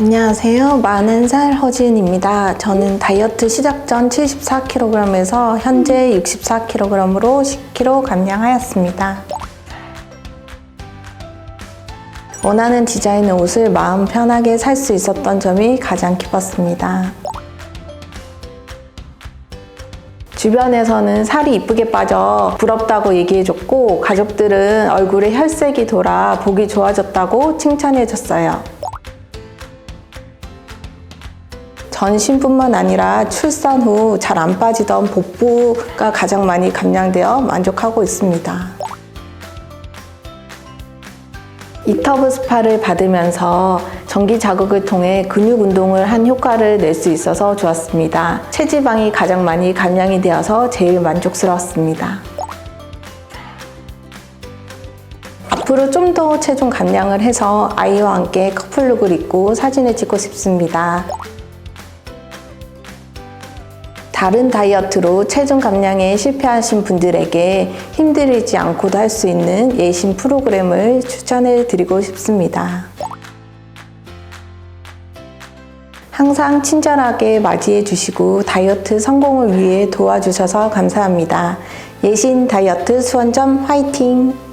안녕하세요. 40살 허지은입니다. 저는 다이어트 시작 전 74kg에서 현재 64kg으로 10kg 감량하였습니다. 원하는 디자인의 옷을 마음 편하게 살 수 있었던 점이 가장 기뻤습니다. 주변에서는 살이 이쁘게 빠져 부럽다고 얘기해줬고 가족들은 얼굴에 혈색이 돌아 보기 좋아졌다고 칭찬해줬어요. 전신뿐만 아니라 출산 후 잘 안 빠지던 복부가 가장 많이 감량되어 만족하고 있습니다. 이터브 스파를 받으면서 전기 자극을 통해 근육 운동을 한 효과를 낼 수 있어서 좋았습니다. 체지방이 가장 많이 감량이 되어서 제일 만족스러웠습니다. 앞으로 좀 더 체중 감량을 해서 아이와 함께 커플룩을 입고 사진을 찍고 싶습니다. 다른 다이어트로 체중 감량에 실패하신 분들에게 힘들이지 않고도 할 수 있는 예신 프로그램을 추천해 드리고 싶습니다. 항상 친절하게 맞이해 주시고 다이어트 성공을 위해 도와주셔서 감사합니다. 예신 다이어트 수원점 화이팅!